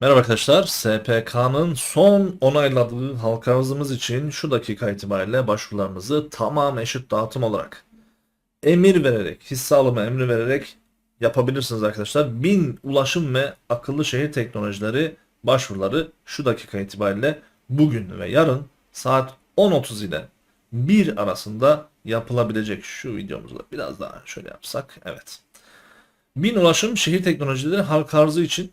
Merhaba arkadaşlar, SPK'nın son onayladığı halka arzımız için şu dakika itibariyle başvurularınızı tamam eşit dağıtım olarak emir vererek, hisse alımı emri vererek yapabilirsiniz arkadaşlar. 1000 ulaşım ve akıllı şehir teknolojileri başvuruları şu dakika itibariyle bugün ve yarın saat 10.30 ile 1 arasında yapılabilecek şu videomuzda biraz daha şöyle yapsak. Evet. 1000 ulaşım şehir teknolojileri halka arzı için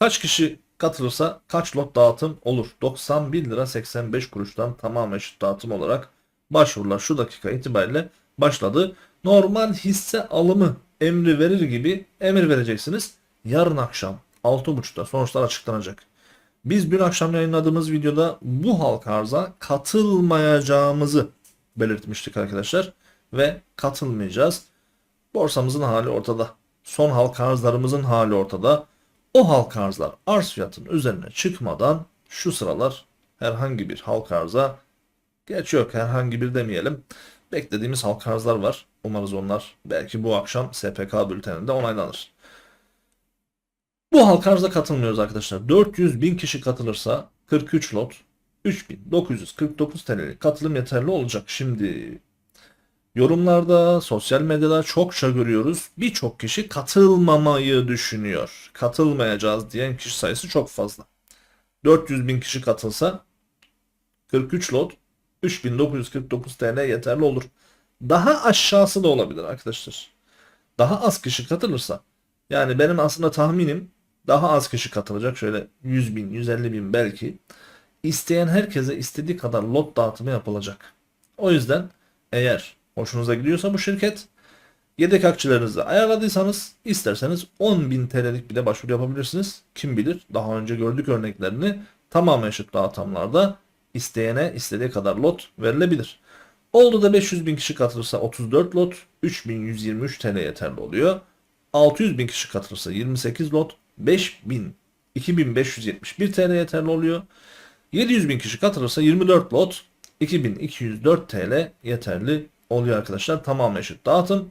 Kaç kişi katılırsa kaç lot dağıtım olur? 91 lira 85 kuruştan tamamen eşit dağıtım olarak başvurular şu dakika itibariyle başladı. Normal hisse alımı emri verir gibi emir vereceksiniz. Yarın akşam 6.30'da sonuçlar açıklanacak. Biz dün akşam yayınladığımız videoda bu halka arza katılmayacağımızı belirtmiştik arkadaşlar. Ve katılmayacağız. Borsamızın hali ortada. Son halka arzlarımızın hali ortada. O halka arzlar arz fiyatının üzerine çıkmadan şu sıralar herhangi bir halka arza geç yok herhangi bir demeyelim. Beklediğimiz halka arzlar var. Umarız onlar belki bu akşam SPK bülteninde onaylanır. Bu halka arza katılmıyoruz arkadaşlar. 400 bin kişi katılırsa 43 lot 3949 TL'lik katılım yeterli olacak. Şimdi Yorumlarda, sosyal medyada çokça görüyoruz. Birçok kişi katılmamayı düşünüyor. Katılmayacağız diyen kişi sayısı çok fazla. 400 bin kişi katılsa 43 lot 3949 TL yeterli olur. Daha aşağısı da olabilir arkadaşlar. Daha az kişi katılırsa yani benim aslında tahminim daha az kişi katılacak. Şöyle 100 bin, 150 bin belki. İsteyen herkese istediği kadar lot dağıtımı yapılacak. O yüzden eğer hoşunuza gidiyorsa bu şirket yedek akçelerinizi ayarladıysanız isterseniz 10.000 TL'lik bile başvuru yapabilirsiniz. Kim bilir daha önce gördük örneklerini tamamen eşit dağıtımlarda isteyene istediği kadar lot verilebilir. Oldu da 500 bin kişi katılırsa 34 lot 3123 TL yeterli oluyor. 600 bin kişi katılırsa 28 lot 5000 2571 TL yeterli oluyor. 700 bin kişi katılırsa 24 lot 2204 TL yeterli oluyor arkadaşlar. Tamamen eşit dağıtım.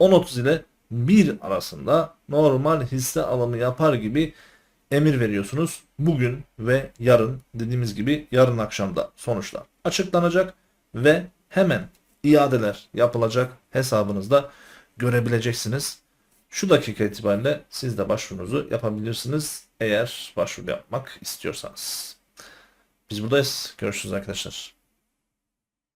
10.30 ile 1 arasında normal hisse alımı yapar gibi emir veriyorsunuz. Bugün ve yarın dediğimiz gibi yarın akşamda sonuçlar açıklanacak ve hemen iadeler yapılacak hesabınızda görebileceksiniz. Şu dakika itibariyle siz de başvurunuzu yapabilirsiniz eğer başvuru yapmak istiyorsanız. Biz buradayız. Görüşürüz arkadaşlar.